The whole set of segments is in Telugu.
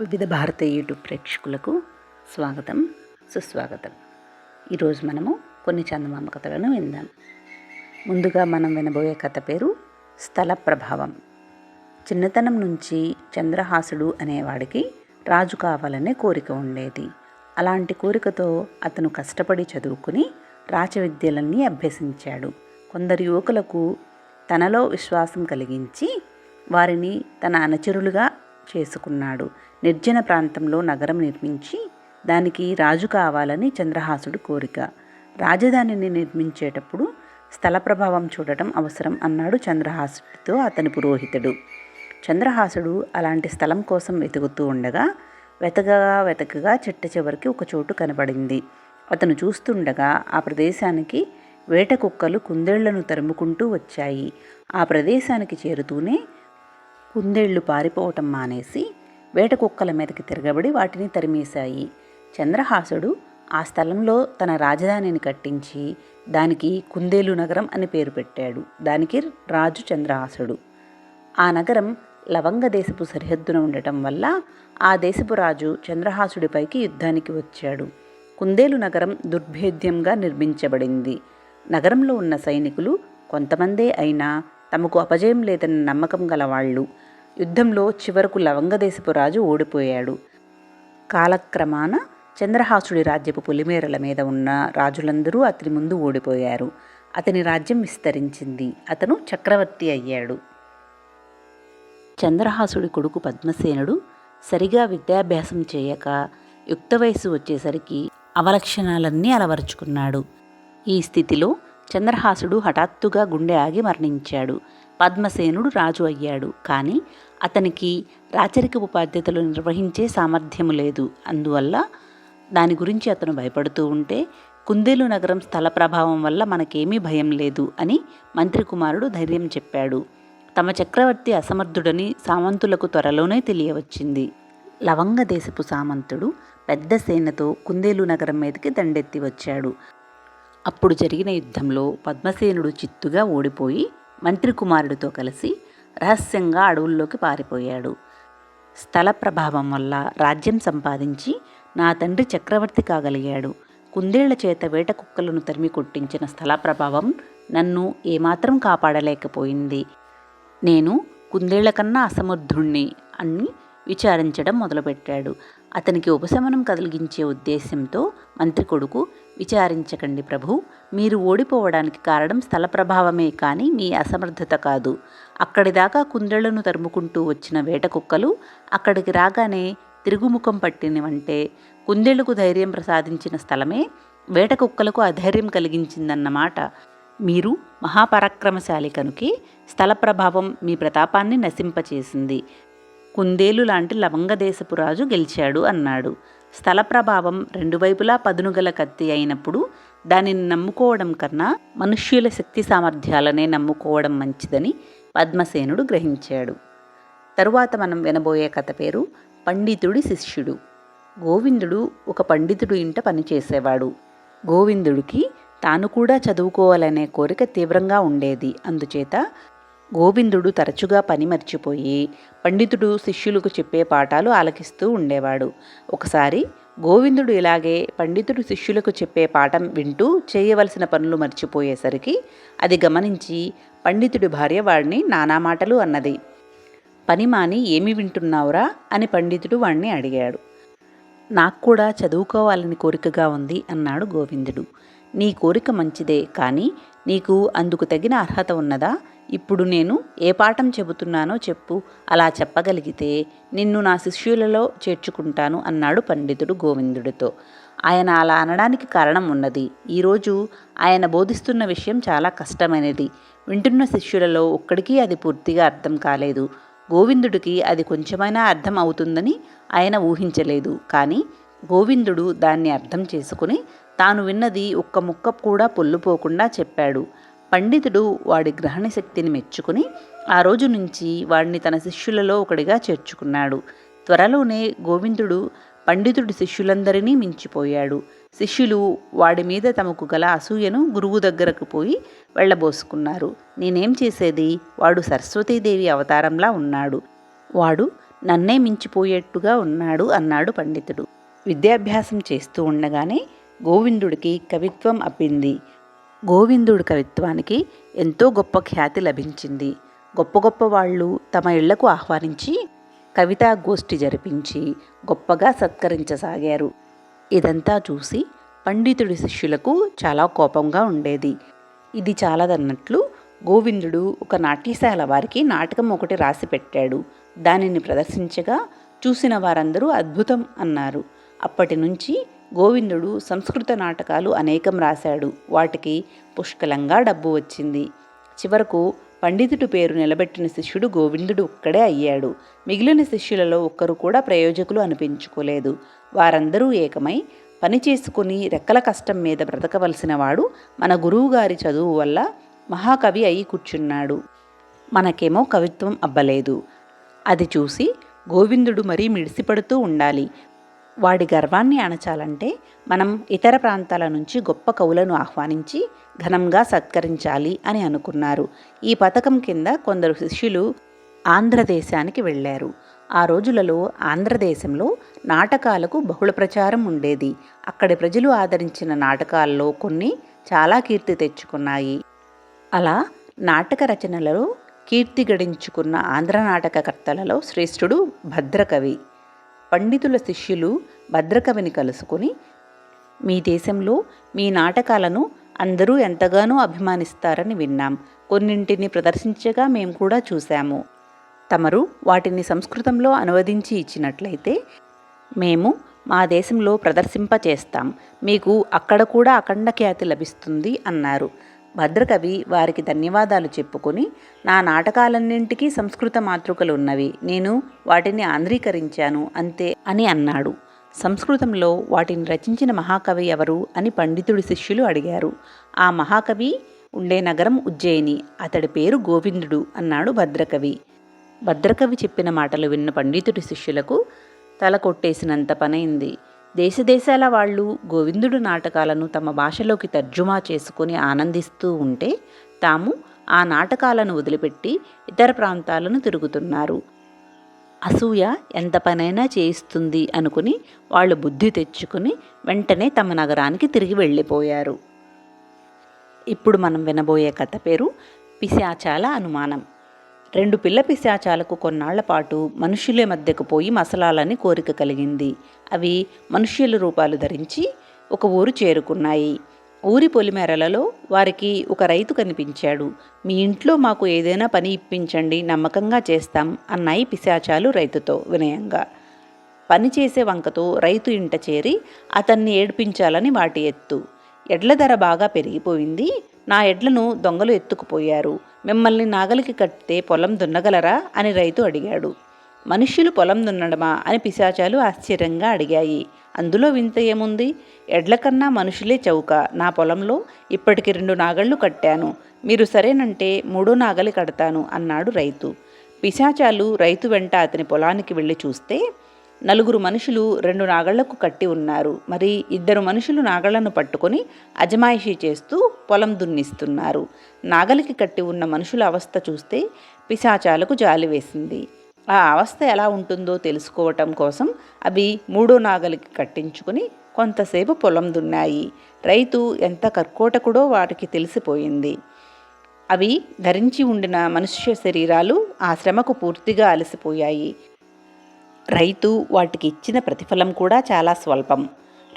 వివిధ భారతీయ యూట్యూబ్ ప్రేక్షకులకు స్వాగతం సుస్వాగతం. ఈరోజు మనము కొన్ని చందమామ కథలను విందాం. ముందుగా మనం వినబోయే కథ పేరు స్థల ప్రభావం. చిన్నతనం నుంచి చంద్రహాసుడు అనేవాడికి రాజు కావాలనే కోరిక ఉండేది. అలాంటి కోరికతో అతను కష్టపడి చదువుకుని రాచవిద్యలన్నీ అభ్యసించాడు. కొందరు యువకులకు తనలో విశ్వాసం కలిగించి వారిని తన అనుచరులుగా చేసుకున్నాడు. నిర్జన ప్రాంతంలో నగరం నిర్మించి దానికి రాజు కావాలని చంద్రహాసుడు కోరిక. రాజధానిని నిర్మించేటప్పుడు స్థల ప్రభావం చూడటం అవసరం అన్నాడు చంద్రహాసుడితో అతని పురోహితుడు. చంద్రహాసుడు అలాంటి స్థలం కోసం వెతుకుతూ ఉండగా వెతకగా వెతకగా చెట్ట చివరికి ఒక చోటు కనబడింది. అతను చూస్తుండగా ఆ ప్రదేశానికి వేట కుక్కలు కుందేళ్ళను తరుముకుంటూ వచ్చాయి. ఆ ప్రదేశానికి చేరుతూనే కుందేళ్ళు పారిపోవటం మానేసి వేట కుక్కల మీదకి తిరగబడి వాటిని తరిమేశాయి. చంద్రహాసుడు ఆ స్థలంలో తన రాజధానిని కట్టించి దానికి కుందేలు నగరం అని పేరు పెట్టాడు. దానికి రాజు చంద్రహాసుడు. ఆ నగరం లవంగ దేశపు సరిహద్దున ఉండటం వల్ల ఆ దేశపు రాజు చంద్రహాసుడిపైకి యుద్ధానికి వచ్చాడు. కుందేలు నగరం దుర్భేద్యంగా నిర్మించబడింది. నగరంలో ఉన్న సైనికులు కొంతమందే అయినా తమకు అపజయం లేదన్న నమ్మకం గలవాళ్ళు. యుద్ధంలో చివరకు లవంగదేశపు రాజు ఓడిపోయాడు. కాలక్రమాన చంద్రహాసుడి రాజ్యపు పొలిమేరల మీద ఉన్న రాజులందరూ అతని ముందు ఓడిపోయారు. అతని రాజ్యం విస్తరించింది. అతను చక్రవర్తి అయ్యాడు. చంద్రహాసుడి కొడుకు పద్మసేనుడు సరిగా విద్యాభ్యాసం చేయక యుక్త వయసు వచ్చేసరికి అవలక్షణాలన్నీ అలవరుచుకున్నాడు. ఈ స్థితిలో చంద్రహాసుడు హఠాత్తుగా గుండె ఆగి మరణించాడు. పద్మసేనుడు రాజు అయ్యాడు. కానీ అతనికి రాచరికపు బాధ్యతలు నిర్వహించే సామర్థ్యము లేదు. అందువల్ల దాని గురించి అతను భయపడుతూ ఉంటే కుందేలు నగరం స్థల ప్రభావం వల్ల మనకేమీ భయం లేదు అని మంత్రి కుమారుడు ధైర్యం చెప్పాడు. తమ చక్రవర్తి అసమర్థుడని సామంతులకు త్వరలోనే తెలియవచ్చింది. లవంగ దేశపు సామంతుడు పెద్ద సేనతో కుందేలు నగరం మీదకి దండెత్తి వచ్చాడు. అప్పుడు జరిగిన యుద్ధంలో పద్మసేనుడు చిత్తుగా ఓడిపోయి మంత్రి కుమారుడితో కలిసి రహస్యంగా అడవుల్లోకి పారిపోయాడు. స్థల ప్రభావం వల్ల రాజ్యం సంపాదించి నా తండ్రి చక్రవర్తి కాగలిగాడు. కుందేళ్ళ చేత వేట కుక్కలను తరిమి కొట్టించిన స్థల ప్రభావం నన్ను ఏమాత్రం కాపాడలేకపోయింది. నేను కుందేళ్ళ కన్నా అసమర్థుణ్ణి అని విచారించడం మొదలుపెట్టాడు. అతనికి ఉపశమనం కలిగించే ఉద్దేశంతో మంత్రి కొడుకు విచారించకండి ప్రభు. మీరు ఓడిపోవడానికి కారణం స్థల ప్రభావమే కానీ మీ అసమర్థత కాదు. అక్కడి దాకా కుందేళ్ళను తరుముకుంటూ వచ్చిన వేట కుక్కలు అక్కడికి రాగానే తిరుగుముఖం పట్టినవంటే కుందేళ్ళకు ధైర్యం ప్రసాదించిన స్థలమే వేట కుక్కలకు అధైర్యం కలిగించిందన్నమాట. మీరు మహాపరాక్రమశాలి కనుకే స్థల ప్రభావం మీ ప్రతాపాన్ని నశింపచేసింది. కుందేలు లాంటి లవంగదేశపు రాజు గెలిచాడు అన్నాడు. స్థల ప్రభావం రెండు వైపులా పదునుగల కత్తి అయినప్పుడు దానిని నమ్ముకోవడం కన్నా మనుష్యుల శక్తి సామర్థ్యాలనే నమ్ముకోవడం మంచిదని పద్మసేనుడు గ్రహించాడు. తరువాత మనం వినబోయే కథ పేరు పండితుడి శిష్యుడు. గోవిందుడు ఒక పండితుడు ఇంట పనిచేసేవాడు. గోవిందుడికి తాను కూడా చదువుకోవాలనే కోరిక తీవ్రంగా ఉండేది. అందుచేత గోవిందుడు తరచుగా పని మర్చిపోయి పండితుడు శిష్యులకు చెప్పే పాఠాలు ఆలకిస్తూ ఉండేవాడు. ఒకసారి గోవిందుడు ఇలాగే పండితుడు శిష్యులకు చెప్పే పాఠం వింటూ చేయవలసిన పనులు మర్చిపోయేసరికి అది గమనించి పండితుడి భార్య వాడిని నానా మాటలు అన్నది. పని మాని ఏమి వింటున్నావురా? అని పండితుడు వాణ్ణి అడిగాడు. నాకు కూడా చదువుకోవాలని కోరికగా ఉంది అన్నాడు గోవిందుడు. నీ కోరిక మంచిదే కానీ నీకు అందుకు తగిన అర్హత ఉన్నదా? ఇప్పుడు నేను ఏ పాఠం చెబుతున్నానో చెప్పు అలా చెప్పగలిగితే నిన్ను నా శిష్యులలో చేర్చుకుంటాను అన్నాడు పండితుడు గోవిందుడితో. ఆయన అలా అనడానికి కారణం ఉన్నది. ఈరోజు ఆయన బోధిస్తున్న విషయం చాలా కష్టమైనది. వింటున్న శిష్యులలో ఒక్కడికి అది పూర్తిగా అర్థం కాలేదు. గోవిందుడికి అది కొంచెమైనా అర్థం అవుతుందని ఆయన ఊహించలేదు. కానీ గోవిందుడు దాన్ని అర్థం చేసుకుని తాను విన్నది ఒక్క ముక్క కూడా పొల్లుపోకుండా చెప్పాడు. పండితుడు వాడి గ్రహణ శక్తిని మెచ్చుకుని ఆ రోజు నుంచి వాడిని తన శిష్యులలో ఒకడిగా చేర్చుకున్నాడు. త్వరలోనే గోవిందుడు పండితుడి శిష్యులందరినీ మించిపోయాడు. శిష్యులు వాడి మీద తమకు గల అసూయను గురువు దగ్గరకు పోయి వెళ్ళబోసుకున్నారు. నేనేం చేసేది? వాడు సరస్వతీదేవి అవతారంలా ఉన్నాడు. వాడు నన్నే మించిపోయేట్టుగా ఉన్నాడు అన్నాడు పండితుడు. విద్యాభ్యాసం చేస్తూ ఉండగానే గోవిందుడికి కవిత్వం అప్పింది. గోవిందుడి కవిత్వానికి ఎంతో గొప్ప ఖ్యాతి లభించింది. గొప్ప గొప్ప వాళ్ళు తమ ఇళ్ళకు ఆహ్వానించి కవితా గోష్ఠి జరిపించి గొప్పగా సత్కరించసాగారు. ఇదంతా చూసి పండితుడి శిష్యులకు చాలా కోపంగా ఉండేది. ఇది చాలదన్నట్లు గోవిందుడు ఒక నాట్యశాల వారికి నాటకం ఒకటి రాసి పెట్టాడు. దానిని ప్రదర్శించగా చూసిన వారందరూ అద్భుతం అన్నారు. అప్పటి నుంచి గోవిందుడు సంస్కృత నాటకాలు అనేకం రాశాడు. వాటికి పుష్కలంగా డబ్బు వచ్చింది. చివరకు పండితుడి పేరు నిలబెట్టిన శిష్యుడు గోవిందుడు ఒక్కడే అయ్యాడు. మిగిలిన శిష్యులలో ఒక్కరు కూడా ప్రయోజకులు అనిపించుకోలేదు. వారందరూ ఏకమై పని చేసుకుని రెక్కల కష్టం మీద బ్రతకవలసిన వాడు మన గురువుగారి చదువు వల్ల మహాకవి అయి కూర్చున్నాడు. మనకేమో కవిత్వం అబ్బలేదు. అది చూసి గోవిందుడు మరీ మిడిసిపడుతూ ఉండాలి. వాడి గర్వాన్ని అణచాలంటే మనం ఇతర ప్రాంతాల నుంచి గొప్ప కవులను ఆహ్వానించి ఘనంగా సత్కరించాలి అని అనుకున్నారు. ఈ పథకం కింద కొందరు శిష్యులు ఆంధ్రదేశానికి వెళ్ళారు. ఆ రోజులలో ఆంధ్రదేశంలో నాటకాలకు బహుళ ప్రచారం ఉండేది. అక్కడి ప్రజలు ఆదరించిన నాటకాల్లో కొన్ని చాలా కీర్తి తెచ్చుకున్నాయి. అలా నాటక రచనలలో కీర్తి గడించుకున్న ఆంధ్ర నాటకకర్తలలో శ్రేష్ఠుడు భద్రకవి. పండితుల శిష్యులు భద్రకవిని కలుసుకుని మీ దేశంలో మీ నాటకాలను అందరూ ఎంతగానో అభిమానిస్తారని విన్నాం. కొన్నింటిని ప్రదర్శించగా మేము కూడా చూశాము. తమరు వాటిని సంస్కృతంలో అనువదించి ఇచ్చినట్లయితే మేము మా దేశంలో ప్రదర్శింపచేస్తాం. మీకు అక్కడ కూడా అఖండ ఖ్యాతి లభిస్తుంది అన్నారు. భద్రకవి వారికి ధన్యవాదాలు చెప్పుకొని నా నాటకాలన్నింటికీ సంస్కృత మాతృకలు ఉన్నవి నేను వాటిని ఆంధ్రీకరించాను అంతే అని అన్నాడు. సంస్కృతంలో వాటిని రచించిన మహాకవి ఎవరు అని పండితుడి శిష్యులు అడిగారు. ఆ మహాకవి ఉండే నగరం ఉజ్జయిని. అతడి పేరు గోవిందుడు అన్నాడు భద్రకవి. భద్రకవి చెప్పిన మాటలు విన్న పండితుడి శిష్యులకు తల కొట్టేసినంత పనైంది. దేశదేశాల వాళ్ళు గోవిందుడు నాటకాలను తమ భాషలోకి తర్జుమా చేసుకుని ఆనందిస్తూ ఉంటే తాము ఆ నాటకాలను వదిలిపెట్టి ఇతర ప్రాంతాలను తిరుగుతున్నారు. అసూయ ఎంత పనైనా చేయిస్తుంది అనుకుని వాళ్ళు బుద్ధి తెచ్చుకుని వెంటనే తమ నగరానికి తిరిగి వెళ్ళిపోయారు. ఇప్పుడు మనం వినబోయే కథ పేరు పిశాచాల అనుమానం. రెండు పిల్ల పిశాచాలకు కొన్నాళ్ళపాటు పాటు మనుషుల మధ్యకు పోయి మసలాలని కోరిక కలిగింది. అవి మనుష్యుల రూపాలు ధరించి ఒక ఊరు చేరుకున్నాయి. ఊరి పొలిమేరలలో వారికి ఒక రైతు కనిపించాడు. మీ ఇంట్లో మాకు ఏదైనా పని ఇప్పించండి నమ్మకంగా చేస్తాం అన్నాయి పిశాచాలు రైతుతో వినయంగా. పని చేసే వంకతో రైతు ఇంట చేరి అతన్ని ఏడ్పించాలని వాటి ఎత్తు. ఎడ్ల ధర బాగా పెరిగిపోయింది. నా ఎడ్లను దొంగలు ఎత్తుకుపోయారు. మిమ్మల్ని నాగలికి కట్టితే పొలం దున్నగలరా? అని రైతు అడిగాడు. మనుష్యులు పొలం దున్నడమా? అని పిశాచాలు ఆశ్చర్యంగా అడిగాయి. అందులో వింత ఏముంది? ఎడ్లకన్నా మనుషులే చౌక. నా పొలంలో ఇప్పటికి రెండు నాగళ్ళు కట్టాను. మీరు సరేనంటే మూడో నాగలి కడతాను అన్నాడు రైతు. పిశాచాలు రైతు వెంట అతని పొలానికి వెళ్ళి చూస్తే నలుగురు మనుషులు రెండు నాగళ్ళకు కట్టి ఉన్నారు. మరి ఇద్దరు మనుషులు నాగళ్ళను పట్టుకొని అజమాయిషీ చేస్తూ పొలం దున్నిస్తున్నారు. నాగలికి కట్టి ఉన్న మనుషుల అవస్థ చూస్తే పిశాచాలకు జాలి వేసింది. ఆ అవస్థ ఎలా ఉంటుందో తెలుసుకోవటం కోసం అవి మూడో నాగలికి కట్టించుకుని కొంతసేపు పొలం దున్నాయి. రైతు ఎంత కర్కోటకుడో వాటికి తెలిసిపోయింది. అవి ధరించి ఉండిన మనుష్య శరీరాలు ఆ శ్రమకు పూర్తిగా అలసిపోయాయి. రైతు వాటికి ఇచ్చిన ప్రతిఫలం కూడా చాలా స్వల్పం.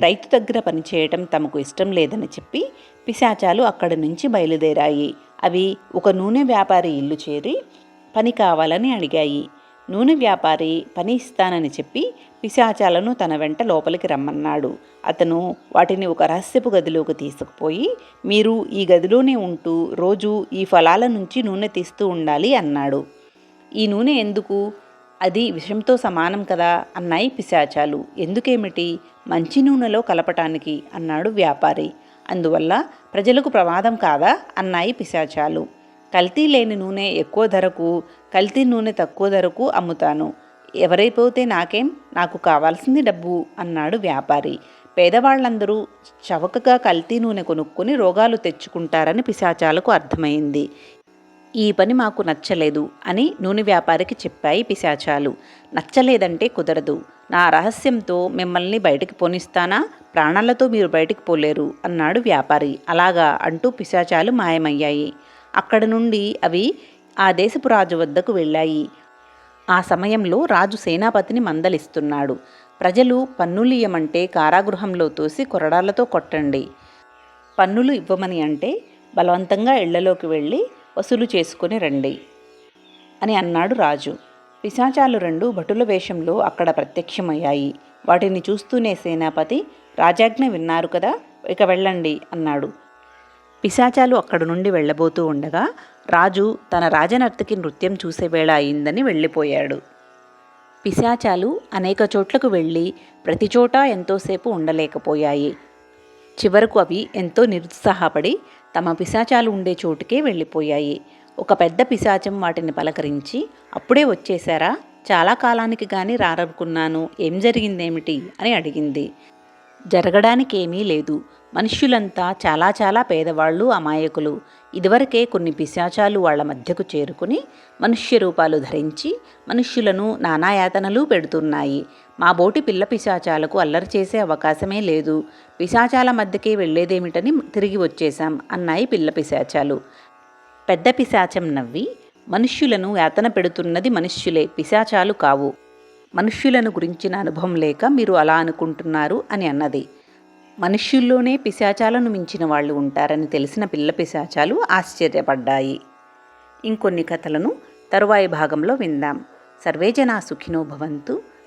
రైతు దగ్గర పనిచేయటం తమకు ఇష్టం లేదని చెప్పి పిశాచాలు అక్కడి నుంచి బయలుదేరాయి. అవి ఒక నూనె వ్యాపారి ఇల్లు చేరి పని కావాలని అడిగాయి. నూనె వ్యాపారి పని ఇస్తానని చెప్పి పిశాచాలను తన వెంట లోపలికి రమ్మన్నాడు. అతను వాటిని ఒక రహస్యపు గదిలోకి తీసుకుపోయి మీరు ఈ గదిలోనే ఉంటూ రోజు ఈ ఫలాల నుంచి నూనె తీస్తూ ఉండాలి అన్నాడు. ఈ నూనె ఎందుకు? అది విషంతో సమానం కదా అన్నాయి పిశాచాలు. ఎందుకేమిటి? మంచి నూనెలో కలపటానికి అన్నాడు వ్యాపారి. అందువల్ల ప్రజలకు ప్రమాదం కాదా? అన్నాయి పిశాచాలు. కల్తీ లేని నూనె ఎక్కువ ధరకు కల్తీ నూనె తక్కువ ధరకు అమ్ముతాను. ఎవరైపోతే నాకేం? నాకు కావాల్సింది డబ్బు అన్నాడు వ్యాపారి. పేదవాళ్ళందరూ చవకగా కల్తీ నూనె కొనుక్కొని రోగాలు తెచ్చుకుంటారని పిశాచాలకు అర్థమైంది. ఈ పని మాకు నచ్చలేదు అని నూనె వ్యాపారికి చెప్పాయి పిశాచాలు. నచ్చలేదంటే కుదరదు. నా రహస్యంతో మిమ్మల్ని బయటికి పోనిస్తానా? ప్రాణాలతో మీరు బయటికి పోలేరు అన్నాడు వ్యాపారి. అలాగా అంటూ పిశాచాలు మాయమయ్యాయి. అక్కడ నుండి అవి ఆ దేశపు రాజు వద్దకు వెళ్ళాయి. ఆ సమయంలో రాజు సేనాపతిని మందలిస్తున్నాడు. ప్రజలు పన్నులియమంటే కారాగృహంలో తోసి కొరడాలతో కొట్టండి. పన్నులు ఇవ్వమని అంటే బలవంతంగా ఇళ్ళలోకి వెళ్ళి వసూలు చేసుకుని రండి అని అన్నాడు రాజు. పిశాచాలు రెండు భటుల వేషంలో అక్కడ ప్రత్యక్షమయ్యాయి. వాటిని చూస్తూనే సేనాపతి రాజాజ్ఞ విన్నారు కదా ఇక వెళ్ళండి అన్నాడు. పిశాచాలు అక్కడి నుండి వెళ్ళబోతూ ఉండగా రాజు తన రాజనర్తకి నృత్యం చూసే వేళ అయిందని వెళ్ళిపోయాడు. పిశాచాలు అనేక చోట్లకు వెళ్ళి ప్రతి చోట ఎంతోసేపు ఉండలేకపోయాయి. చివరకు అవి ఎంతో నిరుత్సాహపడి తమ పిశాచాలు ఉండే చోటుకే వెళ్ళిపోయాయి. ఒక పెద్ద పిశాచం వాటిని పలకరించి అప్పుడే వచ్చేశారా? చాలా కాలానికి గాని రారనుకున్నాను. ఏం జరిగిందేమిటి? అని అడిగింది. జరగడానికేమీ లేదు. మనుష్యులంతా చాలా చాలా పేదవాళ్ళు అమాయకులు. ఇదివరకే కొన్ని పిశాచాలు వాళ్ళ మధ్యకు చేరుకుని మనుష్య రూపాలు ధరించి మనుష్యులను నానాయాతనలు పెడుతున్నాయి. మా బోటి పిల్ల పిశాచాలకు అల్లరి చేసే అవకాశమే లేదు. పిశాచాల మధ్యకే వెళ్ళేదేమిటని తిరిగి వచ్చేశాం అన్నాయి పిల్ల పిశాచాలు. పెద్ద పిశాచం నవ్వి మనుష్యులను యాతన పెడుతున్నది మనుష్యులే పిశాచాలు కావు. మనుష్యులను గురించిన అనుభవం లేక మీరు అలా అనుకుంటున్నారు అని అన్నది. మనుష్యుల్లోనే పిశాచాలను మించిన వాళ్ళు ఉంటారని తెలిసిన పిల్ల పిశాచాలు ఆశ్చర్యపడ్డాయి. ఇంకొన్ని కథలను తరువాయి భాగంలో విందాం. సర్వేజనా సుఖినో భవంతు.